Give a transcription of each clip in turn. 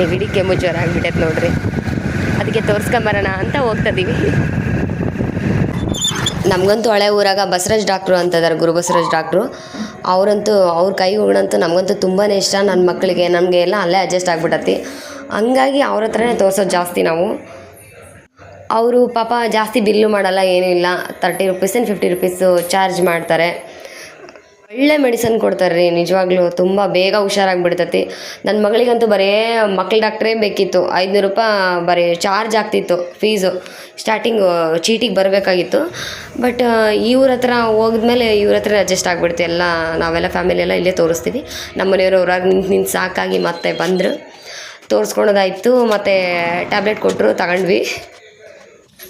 ನೆಗಡಿ ಕೆಮ್ಮು ಜ್ವರ ಆಗ್ಬಿಟ್ಟೈತೆ ನೋಡ್ರಿ. ಅದಕ್ಕೆ ತೋರಿಸ್ಕೊಂಬರೋಣ ಅಂತ ಹೋಗ್ತದೀವಿ ನಮಗಂತೂ ಹಳೆ ಊರಾಗ ಬಸವರಾಜ್ ಡಾಕ್ಟ್ರು ಅಂತದಾರೆ, ಗುರು ಬಸವರಾಜ್ ಡಾಕ್ಟ್ರು. ಅವರಂತೂ ಅವ್ರ ಕೈ ಹೋಗೋಣಂತೂ ನಮಗಂತೂ ತುಂಬಾ ಇಷ್ಟ ನನ್ನ ಮಕ್ಕಳಿಗೆ ನಮಗೆ ಎಲ್ಲ ಅಲ್ಲೇ ಅಡ್ಜಸ್ಟ್ ಆಗಿಬಿಟ್ಟತಿ ಹಂಗಾಗಿ ಅವ್ರ ಹತ್ರನೇ ತೋರಿಸೋದು ಜಾಸ್ತಿ ನಾವು. ಅವರು ಪಾಪ ಜಾಸ್ತಿ ಬಿಲ್ಲು ಮಾಡಲ್ಲ ಏನೂ ಇಲ್ಲ thirty rupees and fifty rupees charge ಮಾಡ್ತಾರೆ. ಒಳ್ಳೆ ಮೆಡಿಸನ್ ಕೊಡ್ತಾರೆ ರೀ ನಿಜವಾಗ್ಲೂ ತುಂಬ ಬೇಗ ಹುಷಾರಾಗ್ಬಿಡ್ತೈತಿ. ನನ್ನ ಮಗಳಿಗಂತೂ ಬರೀ ಮಕ್ಳು ಡಾಕ್ಟ್ರೇ ಬೇಕಿತ್ತು, ಐದುನೂರು ರೂಪಾಯಿ ಬರೀ ಚಾರ್ಜ್ ಆಗ್ತಿತ್ತು ಫೀಸು, ಸ್ಟಾರ್ಟಿಂಗು ಚೀಟಿಗೆ ಬರಬೇಕಾಗಿತ್ತು. ಬಟ್ ಇವ್ರ ಹತ್ರ ಹೋಗಿದ್ಮೇಲೆ ಇವ್ರ ಹತ್ರ ಅಡ್ಜಸ್ಟ್ ಆಗ್ಬಿಡ್ತು, ಎಲ್ಲ ನಾವೆಲ್ಲ ಫ್ಯಾಮಿಲಿ ಎಲ್ಲ ಇಲ್ಲೇ ತೋರಿಸ್ತೀವಿ. ನಮ್ಮ ಮನೆಯವರು ಹೊರಗೆ ನಿಂತು ನಿಂತು ಸಾಕಾಗಿ ಮತ್ತೆ ಬಂದರು. ತೋರಿಸ್ಕೊಳೋದಾಯಿತು, ಮತ್ತು ಟ್ಯಾಬ್ಲೆಟ್ ಕೊಟ್ಟರು ತಗೊಂಡ್ವಿ.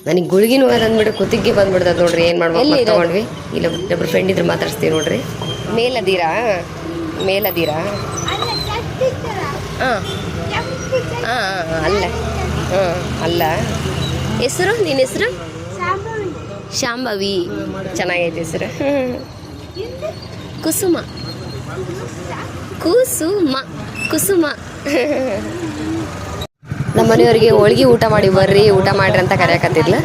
ನನಗೆ ಗುಳಿಗಿನ ಹೋಗೋದು ಅಂದ್ಬಿಟ್ಟು ಕುತ್ತಿಗೆ ಬಂದ್ಬಿಡ್ತದೆ ನೋಡ್ರಿ ಏನು ಮಾಡ್ಬೇಕು ತಗೊಂಡ್ವಿ? ಇಲ್ಲ ಒಬ್ಬರು ಫ್ರೆಂಡ್ ಇದ್ರೆ ಮಾತಾಡ್ಸ್ತೀವಿ ನೋಡ್ರಿ. ಮೇಲದೀರಾ? ಮೇಲದೀರಾ? ಹಾಂ. ಹಾಂ ಅಲ್ಲ. ಹಾಂ ಅಲ್ಲ. ಹೆಸರು? ನಿನ್ನ ಹೆಸರು? ಶಾಂಭವಿ. ಚೆನ್ನಾಗೈತೆ ಹೆಸರು. ಕುಸುಮ? ಕುಸುಮ. ಕುಸುಮ. ನಮ್ಮ ಮನೆಯವ್ರಿಗೆ ಹೋಳ್ಗೆ ಊಟ ಮಾಡಿ ಬರ್ರಿ, ಊಟ ಮಾಡ್ರಿ ಅಂತ ಕರೆಯಕತ್ತಿದ್ಲು.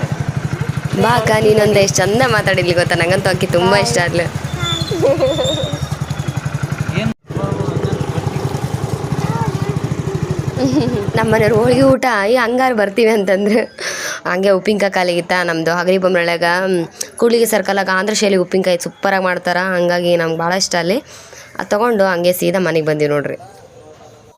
ಬಾ ಅಕ್ಕ, ನೀನೊಂದು ಎಷ್ಟು ಚಂದ ಮಾತಾಡಿದ್ಲಿ ಗೊತ್ತಾ? ನಂಗಂತೂ ಅಕ್ಕಿ ತುಂಬ ಇಷ್ಟ ಆದ್ಲು ನಮ್ಮ ಮನೆಯವ್ರು ಹೋಳಿಗೆ ಊಟ ಈ ಹಂಗಾರು ಬರ್ತೀವಿ ಅಂತಂದ್ರೆ. ಹಂಗೆ ಉಪ್ಪಿನಕಾಯಿ ಕಾಲಿಗಿತ್ತ ನಮ್ಮದು ಹಗರಿ ಬೊಮ್ಮಳಗ ಕೂಡ್ಲಿಗೆ ಸರ್ಕಲಾಗ ಆಂಧ್ರ ಶೈಲಿ ಉಪ್ಪಿನಕಾಯಿ ಸೂಪರಾಗಿ ಮಾಡ್ತಾರೆ, ಹಂಗಾಗಿ ನಮ್ಗೆ ಭಾಳ ಇಷ್ಟ ಅಲ್ಲಿ ಅದು ತೊಗೊಂಡು ಹಂಗೆ ಸೀದಾ ಮನೆಗೆ ಬಂದೀವಿ ನೋಡ್ರಿ.